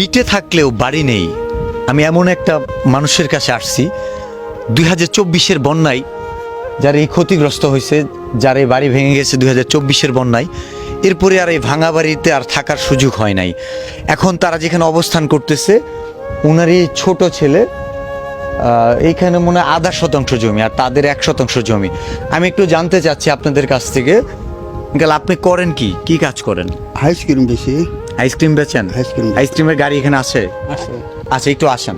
বিটে থাকলেও বাড়ি নেই। আমি এমন একটা মানুষের কাছে আসছি, দুই হাজার চব্বিশের বন্যায় যার এই ক্ষতিগ্রস্ত হয়েছে, যার এই বাড়ি ভেঙে গেছে দুই হাজার চব্বিশের বন্যায়, এরপরে আর এই ভাঙা বাড়িতে আর থাকার সুযোগ হয় নাই। এখন তারা যেখানে অবস্থান করতেছে ওনার এই ছোট ছেলে এইখানে মনে হয় আধা শতাংশ জমি, আর তাদের এক শতাংশ জমি। আমি একটু জানতে চাচ্ছি আপনাদের কাছ থেকে, গেল, আপনি করেন কি? কি কাজ করেন? আইসক্রিম বেশি। আইসক্রিম বেচেন? Ice cream. আইসক্রিমের গাড়ি এখানে আছে? আচ্ছা একটু আসেন।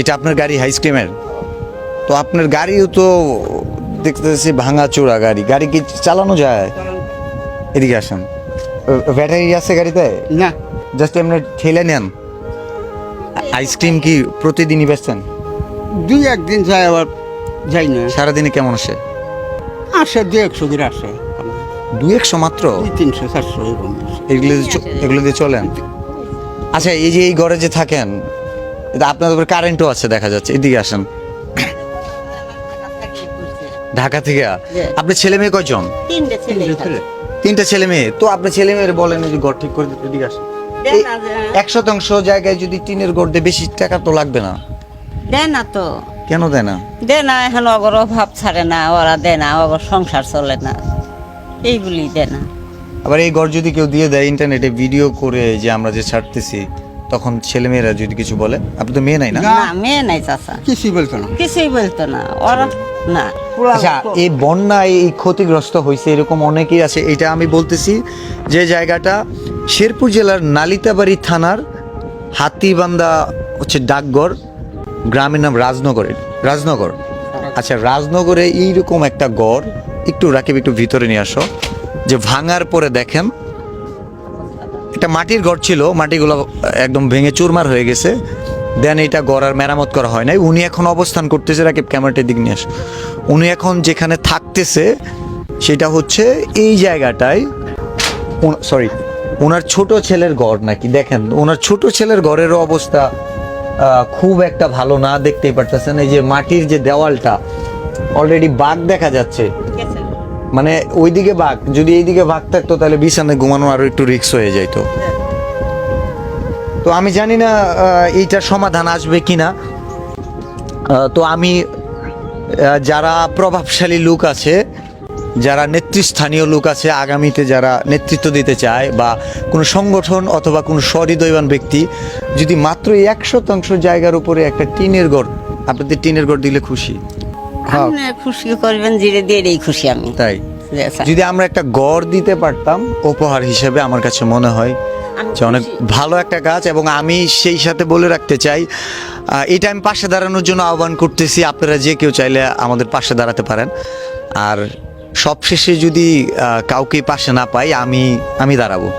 এটা আপনার গাড়ি আইসক্রিমের? তো আপনার গাড়িও তো দেখতেছি ভাঙা চোরা গাড়ি। গাড়ি কি চালানো যায়? এদিকে আসেন। ব্যাটারি আছে গাড়িতে? না। জাস্ট এমনি ঠেলে নেন। আইসক্রিম কি প্রতিদিনই বেচছেন দুই একদিন যায় আবার যাই না। সারাদিনে কেমন আসে? আসে দুই একশো করে আসে। দুই একশো মাত্র? দুই তিনশো চারশো এরকম। এগুলো দিয়ে চ- এগুলো দিয়ে চলেন। আচ্ছা এই যে এই ঘরে যে থাকেন এটা আপনাদের উপরে কারেন্টও আছে দেখা যাচ্ছে। এদিকে আসেন। ঢাকা থেকে? আপনি ছেলে মেয়ে কয়জন তিনটে ছেলে। তিনটা ছেলে। মেয়ে। তো আপনি ছেলে মেয়ের বলেন যে ঘর ঠিক করে দিতে এদিকে আসেন। এক শতাংশ জায়গায় যদি টিনের ঘর দিয়ে বেশি টাকা তো লাগবে না। দেয় না তো। কেন দেয় না? দেয় না এখন অগর অভাব ছাড়ে না ওরা দেয় না অগর সংসার চলে না। এইগুলি দেয় না। আবার এই ঘর যদি কেউ দিয়ে দেয় ইন্টারনেটে ভিডিও করে যে আমরা যে ছাড়তেছি তখন ছেলে মেয়েরা যদি কিছু বলে? আপনি তো মেয়ে নাই না? না। না মেয়ে নাই চাচা। কিছুই বলতো না। কিছুই বলতো না। ওরা না। আচ্ছা এই বন্যা এই ক্ষতিগ্রস্ত হয়েছে এরকম অনেকেই আছে এটা আমি বলতেছি যে জায়গাটা শেরপুর জেলার নালিতাবাড়ি থানার হাতিবান্ধা হচ্ছে ডাকঘর। গ্রামের নাম রাজনগরের রাজনগর। আচ্ছা রাজনগরে এইরকম একটা গড়, একটু রাকিব, একটু ভিতরে নিয়ে আসো, যে ভাঙার পরে দেখেন, একটা মাটির ঘর ছিল, মাটিগুলো একদম ভেঙে চুরমার হয়ে গেছে, দেন এটা গড়ার মেরামত করা হয় নাই। উনি এখন অবস্থান করতেছে, রাকিব ক্যামেরাটির দিক নিয়ে আস। উনি এখন যেখানে থাকতেছে, সেটা হচ্ছে এই জায়গাটায় সরি ওনার ছোট ছেলের ঘর নাকি? দেখেন ওনার ছোট ছেলের ঘরেরও অবস্থা খুব একটা ভালো না দেখতেই পারতেছেন। এই যে মাটির যে দেওয়ালটা অলরেডি বাঘ দেখা যাচ্ছে। মানে ওইদিকে বাঘ যদি এইদিকে বাঘ থাকতো তাহলে বিছানায় ঘুমানো আরও একটু রিক্স হয়ে যাইতো। তো আমি জানি না এইটার সমাধান আসবে কিনা। আহ, তো আমি যারা প্রভাবশালী লোক আছে যারা নেতৃস্থানীয় লোক আছে আগামীতে যারা নেতৃত্ব দিতে চায় বা কোনো সংগঠন অথবা কোনো সহৃদয়বান ব্যক্তি যদি মাত্র এক শতাংশ জায়গার উপরে একটা টিনের গড় আপনাদের টিনের গড় দিলে খুশি? হ্যাঁ। খুশি করবেন জিরে দিয়ে খুশি আমি। তাই? যদি আমরা একটা গড় দিতে পারতাম উপহার হিসেবে আমার কাছে মনে হয় যে অনেক ভালো একটা কাজ এবং আমি সেই সাথে বলে রাখতে চাই এটা আমি পাশে দাঁড়ানোর জন্য আহ্বান করতেছি আপনারা যে কেউ চাইলে আমাদের পাশে দাঁড়াতে পারেন। আর সবশেষে যদি কাউকে পাশে না পাই আমি আমি দাঁড়াবো।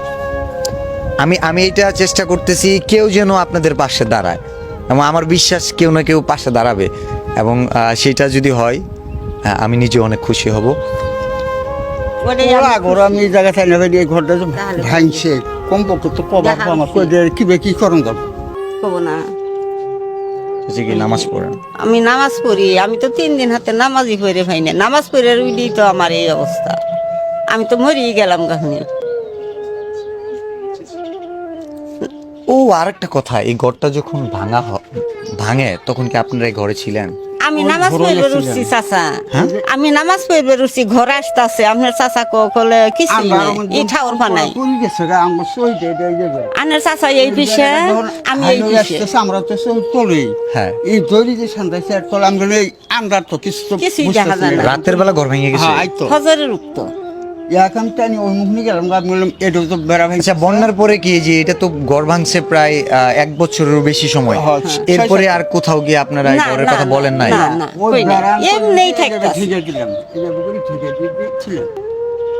আমি আমি এটা চেষ্টা করতেছি কেউ যেন আপনাদের পাশে দাঁড়ায়। এবং আমার বিশ্বাস কেউ না কেউ পাশে দাঁড়াবে। এবং সেটা যদি হয় আমি নিজে অনেক খুশি হব। ওটাই আমি ঘর আমি এই জায়গা চাই না এই ঘরটা ভাঙছে। কমপক্ষে তো কবার আমার কি করুন কব না। যে কি নামাজ পড়েন? আমি নামাজ পড়ি আমি তো তিন দিন হাতে নামাজই পড়ে ভাই না। নামাজ পড়ে রুইলেই তো আমার এই অবস্থা। আমি তো মরিয়ে গেলাম কখনই। ও আর একটা কথা এই ঘরটা যখন ভাঙা ভাঙে তখন কি আপনারা এই ঘরে ছিলেন? আমি নামাজ পড়বে। রুচি চাচা। হ্যাঁ? আমি নামাজ পড়বে রুচি ঘর আসতেছে আপনার চাচা কো কলে কি ই ঠাউর বানাই আমার আনের চাচা এই পিছে আমি এই পিছে আমরা তো সব তোলে হ্যাঁ। এই দড়ি যে সান্দাইছে আর তোলা আমি এই আমরা তো কিছু তো কিছুই দেখা যায় না। রাতের বেলা ঘর ভেঙে গেছে। হাজারের উত্তর হজরের উক্ত। এখন টানি ওই গেলাম আমি বললাম এটা তো বেড়া ভাই আচ্ছা বন্যার পরে কি যে এটা তো ঘর ভাঙছে প্রায় এক বছরেরও বেশি সময়। হ্যাঁ, এরপরে আর কোথাও গিয়ে আপনারা এই ঘরের কথা বলেন নাই? এমনিই করে ঠিক দিয়েছিলাম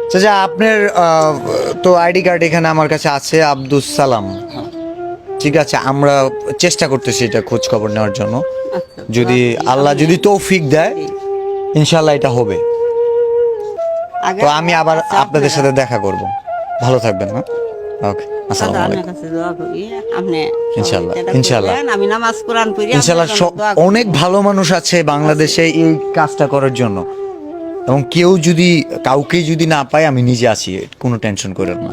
আচ্ছা আপনার তো আইডি কার্ড এখানে আমার কাছে আছে আব্দুল সালাম। ঠিক আছে আমরা চেষ্টা করতেছি এটা খোঁজ খবর নেওয়ার জন্য। যদি আল্লাহ যদি তৌফিক দেয় ইনশাল্লাহ এটা হবে। তো আমি আবার আচ্ছা, আপনাদের সাথে দেখা করব। ভালো থাকবেন হ্যাঁ? ওকে আসসালামু আলাইকুম। ইনশাআল্লাহ, ইনশাআল্লাহ। আমি নামাজ কোরআন পড়ি করি। অনেক ভালো মানুষ আছে বাংলাদেশে এই কাজটা করার জন্য। এবং কেউ যদি কাউকে যদি না পায় আমি নিজে আছি কোনো টেনশন করেন না।